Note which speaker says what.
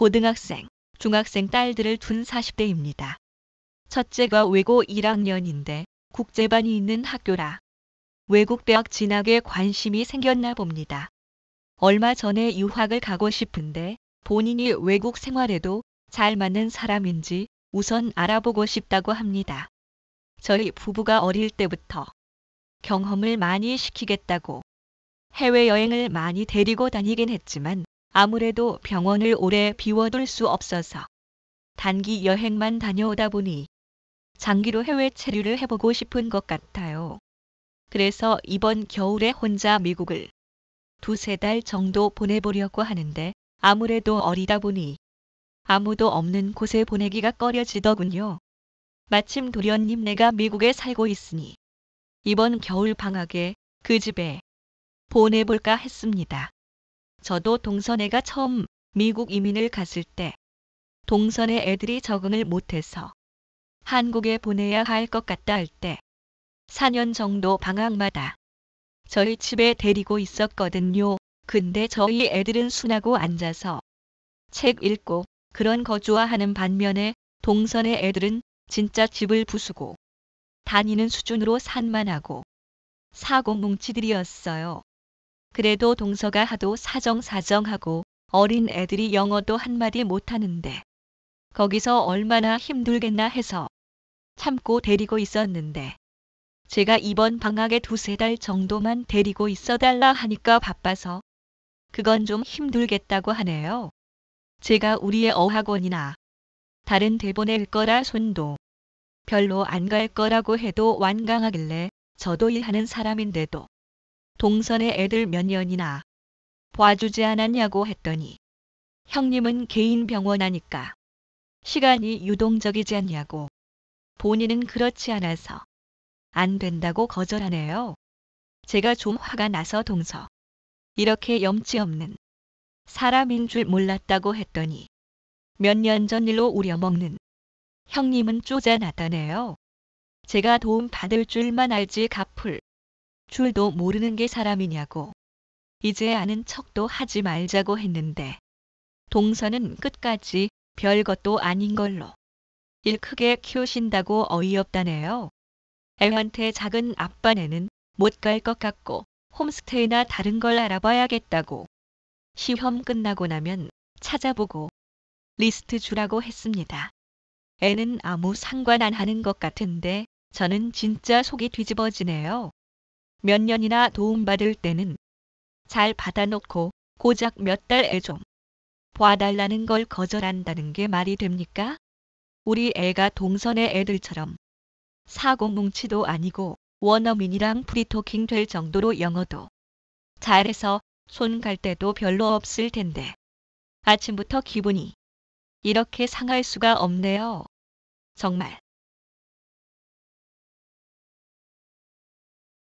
Speaker 1: 고등학생, 중학생 딸들을 둔 40대입니다. 첫째가 외고 1학년인데 국제반이 있는 학교라 외국 대학 진학에 관심이 생겼나 봅니다. 얼마 전에 유학을 가고 싶은데 본인이 외국 생활에도 잘 맞는 사람인지 우선 알아보고 싶다고 합니다. 저희 부부가 어릴 때부터 경험을 많이 시키겠다고 해외여행을 많이 데리고 다니긴 했지만 아무래도 병원을 오래 비워둘 수 없어서 단기 여행만 다녀오다 보니 장기로 해외 체류를 해보고 싶은 것 같아요. 그래서 이번 겨울에 혼자 미국을 두세 달 정도 보내보려고 하는데 아무래도 어리다 보니 아무도 없는 곳에 보내기가 꺼려지더군요. 마침 도련님 내가 미국에 살고 있으니 이번 겨울 방학에 그 집에 보내볼까 했습니다. 저도 동선애가 처음 미국 이민을 갔을 때 동선애 애들이 적응을 못해서 한국에 보내야 할 것 같다 할 때 4년 정도 방학마다 저희 집에 데리고 있었거든요. 근데 저희 애들은 순하고 앉아서 책 읽고 그런 거 좋아하는 반면에 동선의 애들은 진짜 집을 부수고 다니는 수준으로 산만하고 사고 뭉치들이었어요. 그래도 동서가 하도 사정사정하고 어린 애들이 영어도 한마디 못하는데 거기서 얼마나 힘들겠나 해서 참고 데리고 있었는데 제가 이번 방학에 두세 달 정도만 데리고 있어달라 하니까 바빠서 그건 좀 힘들겠다고 하네요. 제가 우리의 어학원이나 다른 대본일 거라 손도 별로 안 갈 거라고 해도 완강하길래 저도 일하는 사람인데도 동선의 애들 몇 년이나 봐주지 않았냐고 했더니 형님은 개인 병원 하니까 시간이 유동적이지 않냐고 본인은 그렇지 않아서 안 된다고 거절하네요. 제가 좀 화가 나서 동서 이렇게 염치 없는 사람인 줄 몰랐다고 했더니 몇 년 전 일로 우려먹는 형님은 쪼잔하다네요. 제가 도움 받을 줄만 알지 갚을 줄도 모르는 게 사람이냐고. 이제 아는 척도 하지 말자고 했는데 동서는 끝까지 별것도 아닌 걸로 일 크게 키우신다고 어이없다네요. 애한테 작은 아빠네는 못 갈 것 같고 홈스테이나 다른 걸 알아봐야겠다고 시험 끝나고 나면 찾아보고 리스트 주라고 했습니다. 애는 아무 상관 안 하는 것 같은데 저는 진짜 속이 뒤집어지네요. 몇 년이나 도움받을 때는 잘 받아놓고 고작 몇 달 애 좀 봐달라는 걸 거절한다는 게 말이 됩니까? 우리 애가 동선의 애들처럼 사고뭉치도 아니고 원어민이랑 프리토킹 될 정도로 영어도 잘해서 손 갈 때도 별로 없을 텐데 아침부터 기분이 이렇게 상할 수가 없네요. 정말